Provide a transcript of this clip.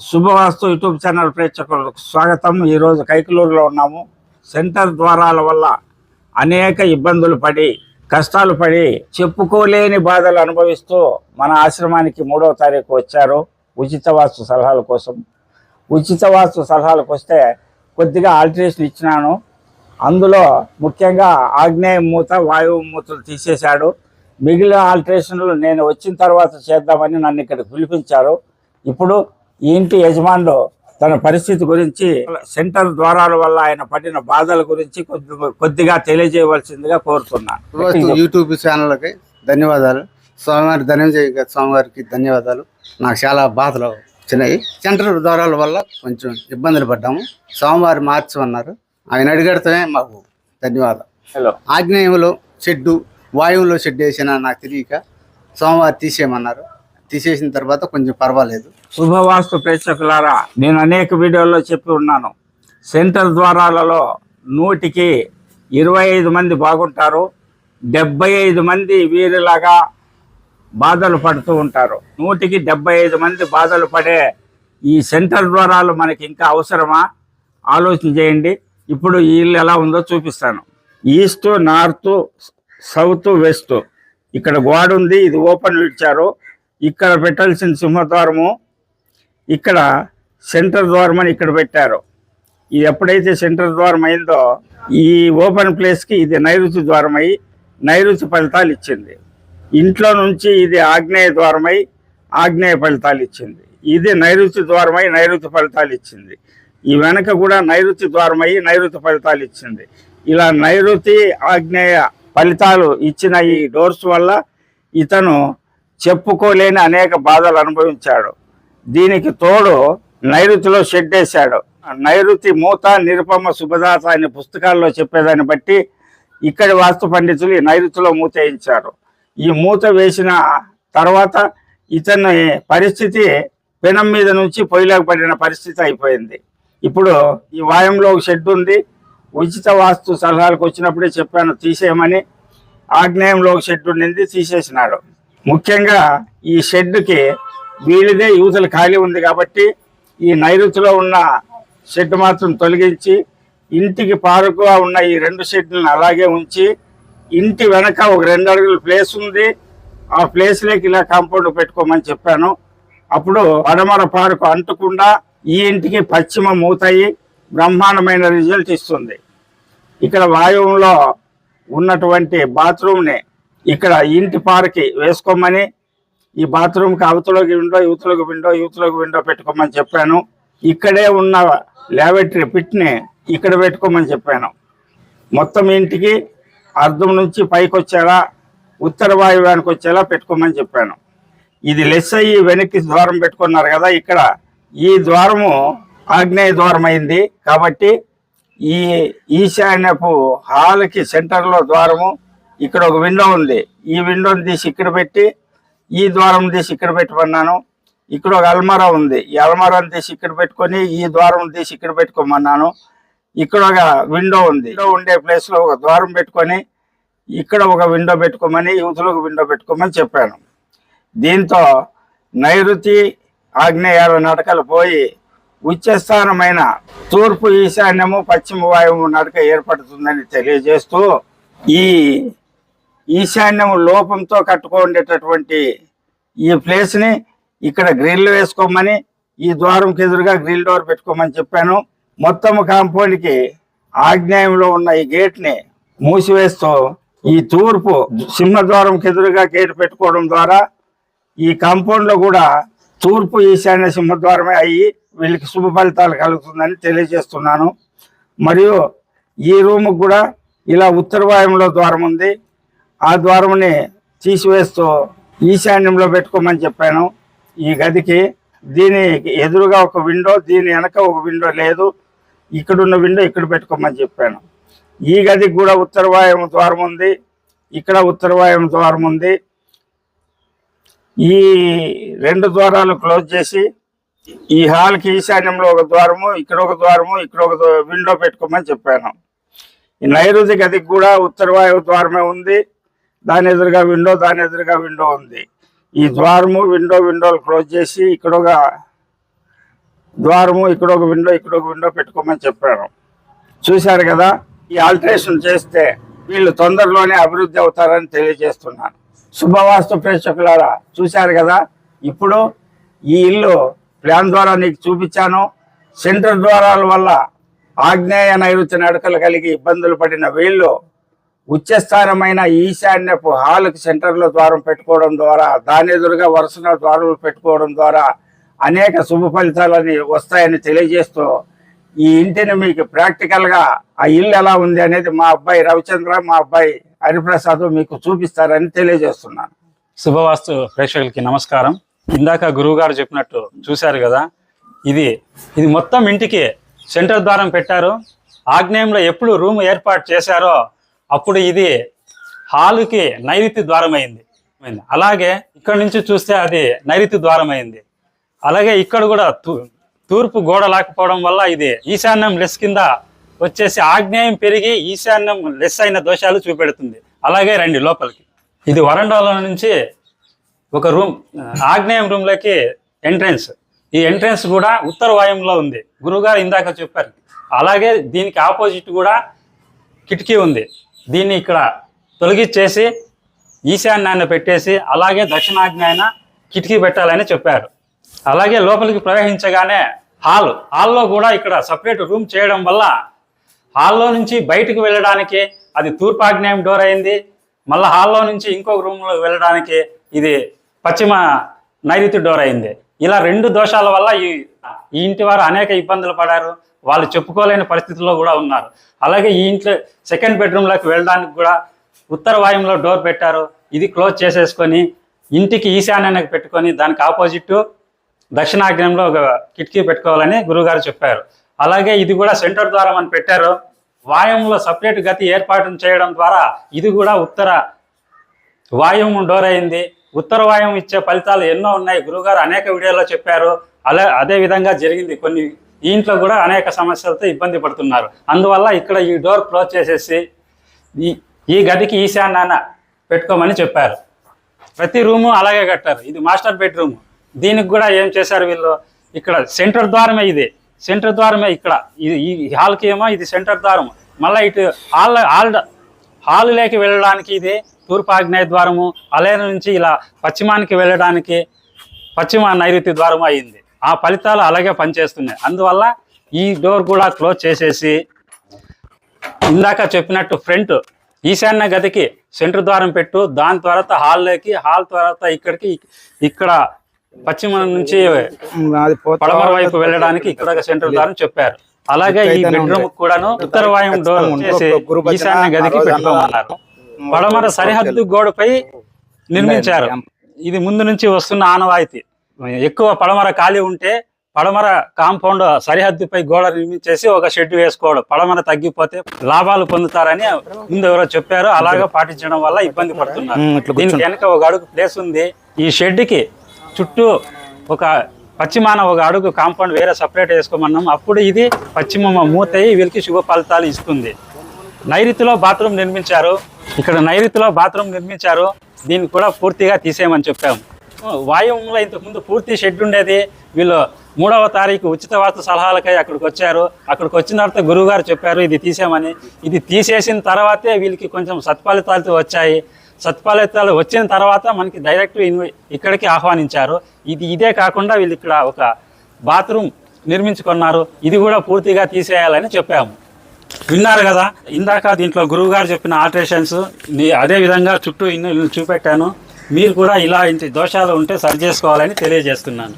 శుభవాస్తు YouTube channel ప్రేక్షకులకు స్వాగతం. ఈరోజు కైకలూరులో ఉన్నాము. సెంటర్ ద్వారాల వల్ల అనేక ఇబ్బందులు పడి కష్టాలు పడి చెప్పుకోలేని బాధలు అనుభవిస్తూ మన ఆశ్రమానికి మూడవ తారీఖు వచ్చారు. ఉచిత వాస్తు సలహాల కోసం. ఉచిత వాస్తు సలహాలకు వస్తే కొద్దిగా ఆల్టరేషన్ ఇచ్చినాను. అందులో ముఖ్యంగా ఆగ్నేయ మూత వాయువు మూతలు తీసేశాడు. మిగిలిన ఆల్టరేషన్లు నేను వచ్చిన తర్వాత చేద్దామని నన్ను ఇక్కడికి పిలిపించారు. ఇప్పుడు ఈ ఇంటి యజమానులు తన పరిస్థితి గురించి సెంటర్ ద్వారాల వల్ల ఆయన పడిన బాధల గురించి కొద్ది కొద్దిగా తెలియజేయవలసిందిగా కోరుతున్నాను యూట్యూబ్ ఛానల్కి ధన్యవాదాలు. స్వామివారి ధనంజయ స్వామివారికి ధన్యవాదాలు. నాకు చాలా బాధలు వచ్చినాయి. సెంటర్ ద్వారాల వల్ల కొంచెం ఇబ్బందులు పడ్డాము. స్వామివారి మార్చమన్నారు ఆయన అడిగడతమే మాకు ధన్యవాదాలు. హలో. ఆగ్నేయంలో షెడ్డు వాయువులో షెడ్ వేసినా నాకు తెలియక స్వామివారు తీసేయమన్నారు. తీసేసిన తర్వాత కొంచెం పర్వాలేదు. శుభవాస్తు ప్రేక్షకులారా నేను అనేక వీడియోల్లో చెప్పి ఉన్నాను. సెంటర్ ద్వారాలలో నూటికి ఇరవై ఐదు మంది బాగుంటారు. డెబ్బై ఐదు మంది వీరిలాగా బాధలు పడుతూ ఉంటారు. నూటికి డెబ్బై ఐదు మంది బాధలు పడే ఈ సెంటర్ ద్వారాలు మనకి ఇంకా అవసరమా? ఆలోచన చేయండి. ఇప్పుడు ఈ ఇల్లు ఎలా ఉందో చూపిస్తాను. East north south west. ఇక్కడ గోడ ఉంది ఇది ఓపెన్ ఇచ్చారు. ఇక్కడ పెట్టాల్సిన సింహద్వారము ఇక్కడ సెంటర్ ద్వారం అని ఇక్కడ పెట్టారు. ఇది ఎప్పుడైతే సెంటర్ ద్వారం అయిందో ఈ ఓపెన్ ప్లేస్కి ఇది నైరుతి ద్వారం అయి నైరుతి ఫలితాలు ఇచ్చింది. ఇంట్లో నుంచి ఇది ఆగ్నేయ ద్వారమై ఆగ్నేయ ఫలితాలు ఇచ్చింది. ఇది నైరుతి ద్వారమై నైరుతి ఫలితాలు ఇచ్చింది. ఈ వెనక కూడా నైరుతి ద్వారమై నైరుతి ఫలితాలు ఇచ్చింది. ఇలా నైరుతి ఆగ్నేయ ఫలితాలు ఇచ్చిన ఈ డోర్స్ వల్ల ఇతను చెప్పుకోలేని అనేక బాధలు అనుభవించాడు. దీనికి తోడు నైరుతిలో షెడ్ వేశాడు. నైరుతి మూత నిరుపమ సుభదాస అనే పుస్తకాల్లో చెప్పేదాన్ని బట్టి ఇక్కడి వాస్తు పండితులు ఈ నైరుతిలో మూత వేయించారు. ఈ మూత వేసిన తర్వాత ఇతని పరిస్థితి పెనం మీద నుంచి పొయ్యిలోకి పడిన పరిస్థితి అయిపోయింది. ఇప్పుడు ఈ వాయంలో ఒక షెడ్ ఉంది. ఉచిత వాస్తు సలహాలకు వచ్చినప్పుడే చెప్పాను తీసేయమని ఆగ్నేయంలో ఒక షెడ్ ఉండింది తీసేసినాడు. ముఖ్యంగా ఈ షెడ్కి వీళ్ళదే యూజులు ఖాళీ ఉంది కాబట్టి ఈ నైరుతిలో ఉన్న షెడ్ మాత్రం తొలగించి ఇంటికి పారుగా ఉన్న ఈ రెండు షెడ్లను అలాగే ఉంచి ఇంటి వెనక ఒక రెండు అడుగుల ప్లేస్ ఉంది. ఆ ప్లేస్లోకి ఇలా కాంపౌండ్ పెట్టుకోమని చెప్పాను. అప్పుడు అడమర పార్కు అంటకుండా ఈ ఇంటికి పశ్చిమ మూతయి బ్రహ్మాండమైన రిజల్ట్ ఇస్తుంది. ఇక్కడ వాయువులో ఉన్నటువంటి బాత్రూమ్ని ఇక్కడ ఇంటి పారకి వేసుకోమని ఈ బాత్రూమ్కి అవతలోకి విండో యువతలోకి విండో యువతలోకి విండో పెట్టుకోమని చెప్పాను. ఇక్కడే ఉన్న ల్యాబరేటరీ పిట్ని ఇక్కడ పెట్టుకోమని చెప్పాను. మొత్తం ఇంటికి అర్థం నుంచి పైకి వచ్చేలా ఉత్తర వాయువ్యానికి వచ్చేలా పెట్టుకోమని చెప్పాను. ఇది లెస్ అయ్యి వెనక్కి ద్వారం పెట్టుకున్నారు కదా ఇక్కడ. ఈ ద్వారము ఆగ్నేయ ద్వారం అయింది కాబట్టి ఈ ఈశాన్యపు హాల్కి సెంటర్లో ద్వారము ఇక్కడ ఒక విండో ఉంది. ఈ విండోని తీసి ఇక్కడ పెట్టి ఈ ద్వారం తీసి ఇక్కడ పెట్టుకున్నాను. ఇక్కడ ఒక అల్మారా ఉంది. ఈ అల్మారాని తీసి ఇక్కడ పెట్టుకొని ఈ ద్వారం తీసి ఇక్కడ పెట్టుకోమన్నాను. ఇక్కడ ఒక విండో ఉంది. విండో ఉండే ప్లేస్లో ఒక ద్వారం పెట్టుకొని ఇక్కడ ఒక విండో పెట్టుకోమని యువతలో విండో పెట్టుకోమని చెప్పాను. దీంతో నైరుతి ఆగ్నేయాల నడకలు పోయి ఉచ్చస్థానమైన తూర్పు ఈశాన్యము పశ్చిమ వాయువు నడక ఏర్పడుతుందని తెలియజేస్తూ ఈ ఈశాన్యము లోపంతో కట్టుకోండేటటువంటి ఈ ప్లేస్ని ఇక్కడ గ్రిల్ వేసుకోమని ఈ ద్వారంకి ఎదురుగా గ్రిల్ డోర్ పెట్టుకోమని చెప్పాను. మొత్తం కాంపౌండ్కి ఆగ్నేయంలో ఉన్న ఈ గేట్ని మూసివేస్తూ ఈ తూర్పు సింహద్వారంకి ఎదురుగా గేట్ పెట్టుకోవడం ద్వారా ఈ కాంపౌండ్లో కూడా తూర్పు ఈశాన్య సింహద్వారమే అయ్యి వీళ్ళకి శుభ ఫలితాలు కలుగుతుందని తెలియజేస్తున్నాను. మరియు ఈ రూమ్కి కూడా ఇలా ఉత్తరవాయంలో ద్వారం ఉంది. ఆ ద్వారంని తీసివేస్తూ ఈశాన్యంలో పెట్టుకోమని చెప్పాను. ఈ గదికి దీని ఎదురుగా ఒక విండో దీని వెనక ఒక విండో లేదు. ఇక్కడున్న విండో ఇక్కడ పెట్టుకోమని చెప్పాను. ఈ గదికి కూడా ఉత్తరవాయం ద్వారం ఉంది. ఇక్కడ ఉత్తరవాయం ద్వారం ఉంది. ఈ రెండు ద్వారాలు క్లోజ్ చేసి ఈ హాల్కి ఈశాన్యంలో ఒక ద్వారము ఇక్కడ ఒక ద్వారము ఇక్కడ ఒక విండో పెట్టుకోమని చెప్పాను. ఈ నైరుతి గదికి కూడా ఉత్తరవాయువు ద్వారమే ఉంది. దాని ఎదురుగా విండో దాని ఎదురుగా విండో ఉంది. ఈ ద్వారము విండో విండోలు క్లోజ్ చేసి ఇక్కడ ఒక ద్వారము ఇక్కడ ఒక విండో ఇక్కడ ఒక విండో పెట్టుకోమని చెప్పాను చూశారు కదా ఈ ఆల్టరేషన్ చేస్తే వీళ్ళు తొందరలోనే అభివృద్ధి అవుతారని తెలియజేస్తున్నాను శుభవాస్తు ప్రేక్షకులారా చూశారు కదా ఇప్పుడు ఈ ఇల్లు ప్లాన్ ద్వారా నీకు చూపించాను. సెంటర్ ద్వారాల వల్ల ఆగ్నేయ నైరుతి నడకలు కలిగి ఇబ్బందులు పడిన వీళ్ళు ఉచ్చస్థానమైన ఈశాన్యపు హాల్కి సెంటర్లో ద్వారం పెట్టుకోవడం ద్వారా దాని ఎదురుగా వరుసన ద్వారాలు పెట్టుకోవడం ద్వారా అనేక శుభ ఫలితాలని వస్తాయని తెలియజేస్తూ ఈ ఇంటిని మీకు ప్రాక్టికల్గా ఆ ఇల్లు ఎలా ఉంది అనేది మా అబ్బాయి రవిచంద్ర మా అబ్బాయి హరిప్రసాద్ మీకు చూపిస్తారని తెలియజేస్తున్నాను. శుభవాస్తు ప్రేక్షకులకి నమస్కారం. ఇందాక గురువుగారు చెప్పినట్టు చూశారు కదా ఇది ఇది మొత్తం ఇంటికి సెంటర్ ద్వారం పెట్టారు. ఆగ్నేయంలో ఎప్పుడు రూమ్ ఏర్పాటు చేశారో అప్పుడు ఇది హాలుకి నైరుతి ద్వారమైంది. అలాగే ఇక్కడ నుంచి చూస్తే అది నైరుతి ద్వారమైంది. అలాగే ఇక్కడ కూడా తూ- తూర్పు గోడ లేకపోవడం వల్ల ఇది ఈశాన్యం లెస్ కింద వచ్చేసి ఆగ్నేయం పెరిగి ఈశాన్యం లెస్ అయిన దోషాలు చూపెడుతుంది. అలాగే రండి లోపలికి. ఇది వరండాలో నుంచి ఒక రూమ్ ఆగ్నేయం రూమ్లోకి ఎంట్రెన్స్. ఈ ఎంట్రెన్స్ కూడా ఉత్తర వాయుంలో ఉంది. గురువుగారు ఇందాక చెప్పారు. అలాగే దీనికి ఆపోజిట్ కూడా కిటికీ ఉంది. దీన్ని ఇక్కడ తొలగించేసి ఈశాన్యాన్ని పెట్టేసి అలాగే దక్షిణాగ్నాయన కిటికీ పెట్టాలని చెప్పారు. అలాగే లోపలికి ప్రవేశించగానే హాల్ హాల్లో కూడా ఇక్కడ సపరేట్ రూమ్ చేయడం వల్ల హాల్లో నుంచి బయటకు వెళ్ళడానికి అది తూర్పాగ్నేయం డోర్ అయింది. మళ్ళీ హాల్లో నుంచి ఇంకొక రూమ్లో వెళ్ళడానికి ఇది పశ్చిమ నైరుతి డోర్ అయింది. ఇలా రెండు దోషాల వల్ల ఈ ఈ ఇంటి వారు అనేక ఇబ్బందులు పడారు. వాళ్ళు చెప్పుకోలేని పరిస్థితుల్లో కూడా ఉన్నారు. అలాగే ఈ ఇంట్లో సెకండ్ బెడ్రూమ్లోకి వెళ్ళడానికి కూడా ఉత్తర వాయుంలో డోర్ పెట్టారు. ఇది క్లోజ్ చేసేసుకొని ఇంటికి ఈశాన్యానికి పెట్టుకొని దానికి ఆపోజిట్ దక్షిణాగ్నేయంలో ఒక కిటికీ పెట్టుకోవాలని గురువుగారు చెప్పారు. అలాగే ఇది కూడా సెంటర్ ద్వారా అని పెట్టారు. వాయువులో సపరేట్ గతి ఏర్పాటు చేయడం ద్వారా ఇది కూడా ఉత్తర వాయువు డోర్ అయింది. ఉత్తర వాయువు ఇచ్చే ఫలితాలు ఎన్నో ఉన్నాయి. గురువుగారు అనేక వీడియోలో చెప్పారు. అలా అదే విధంగా జరిగింది కొన్ని దీంట్లో కూడా అనేక సమస్యలతో ఇబ్బంది పడుతున్నారు. అందువల్ల ఇక్కడ ఈ డోర్ క్లోజ్ చేసేసి ఈ ఈ గదికి ఈశాన్యాన పెట్టుకోమని చెప్పారు. ప్రతి రూము అలాగే కట్టారు. ఇది మాస్టర్ బెడ్రూమ్. దీనికి కూడా ఏం చేశారు వీళ్ళు? ఇక్కడ సెంటర్ ద్వారమే ఇది. సెంటర్ ద్వారమే ఇక్కడ. ఇది ఈ హాల్కి ఏమో ఇది సెంటర్ ద్వారం మళ్ళీ ఇటు హాల్ హాల్ హాల్లోకి వెళ్ళడానికి ఇది తూర్పు ఆగ్నేయ ద్వారము. అలే నుంచి ఇలా పశ్చిమానికి వెళ్ళడానికి పశ్చిమ నైరుతి ద్వారం అయింది. ఆ ఫలితాలు అలాగే పనిచేస్తున్నాయి. అందువల్ల ఈ డోర్ కూడా క్లోజ్ చేసేసి ఇందాక చెప్పినట్టు ఫ్రంట్ ఈశాన్య గదికి సెంటర్ ద్వారం పెట్టు దాని తర్వాత హాల్లోకి హాల్ తర్వాత ఇక్కడికి ఇక్కడ పశ్చిమ నుంచి పడమర వైపు వెళ్ళడానికి ఇక్కడ సెంటర్ ద్వారం చెప్పారు. అలాగే ఈ బెడ్రూమ్ కూడాను ఉత్తర వాయువు డోర్ చేసి ఈశాన్య గదికి పెట్టుకోమన్నారు. పడమర సరిహద్దు గోడపై నిర్మించారు. ఇది ముందు నుంచి వస్తున్న ఆనవాయితీ. ఎక్కువ పడమర ఖాళీ ఉంటే పడమర కాంపౌండ్ సరిహద్దుపై గోడ నిర్మించేసి ఒక షెడ్ వేసుకోవడం. పడమర తగ్గిపోతే లాభాలు పొందుతారని ముందు ఎవరో చెప్పారు. అలాగే పాటించడం వల్ల ఇబ్బంది పడుతున్నారు. దీనికి వెనక ఒక అడుగు ప్లేస్ ఉంది. ఈ షెడ్కి చుట్టూ ఒక పశ్చిమాన ఒక అడుగు కాంపౌండ్ వేరే సపరేట్ వేసుకోమన్నాం. అప్పుడు ఇది పశ్చిమ మూతయి వీళ్ళకి శుభ ఫలితాలు ఇస్తుంది. నైరుతిలో బాత్రూమ్ నిర్మించారు. ఇక్కడ నైరుతిలో బాత్రూమ్ నిర్మించారు. దీన్ని కూడా పూర్తిగా తీసేయమని చెప్పాము. వాయువులో ఇంతకుముందు పూర్తి షెడ్ ఉండేది. వీళ్ళు మూడవ తారీఖు ఉచిత వాస్తు సలహాలకై అక్కడికి వచ్చారు. అక్కడికి వచ్చిన తర్వాత గురువుగారు చెప్పారు ఇది తీసామని ఇది తీసేసిన తర్వాతే వీళ్ళకి కొంచెం సత్ఫలితాలతో వచ్చాయి. సత్ఫలితాలు వచ్చిన తర్వాత మనకి డైరెక్ట్ ఇక్కడికి ఆహ్వానించారు. ఇది ఇదే కాకుండా వీళ్ళు ఇక్కడ ఒక బాత్రూమ్ నిర్మించుకున్నారు. ఇది కూడా పూర్తిగా తీసేయాలని చెప్పాము. విన్నారు కదా ఇందాక దీంట్లో గురువుగారు చెప్పిన ఆల్టరేషన్స్ అదే విధంగా చుట్టూ ఇన్ని చూపెట్టాను. మీరు కూడా ఇలా ఇంటి దోషాలు ఉంటే సరి చేసుకోవాలని తెలియజేస్తున్నాను.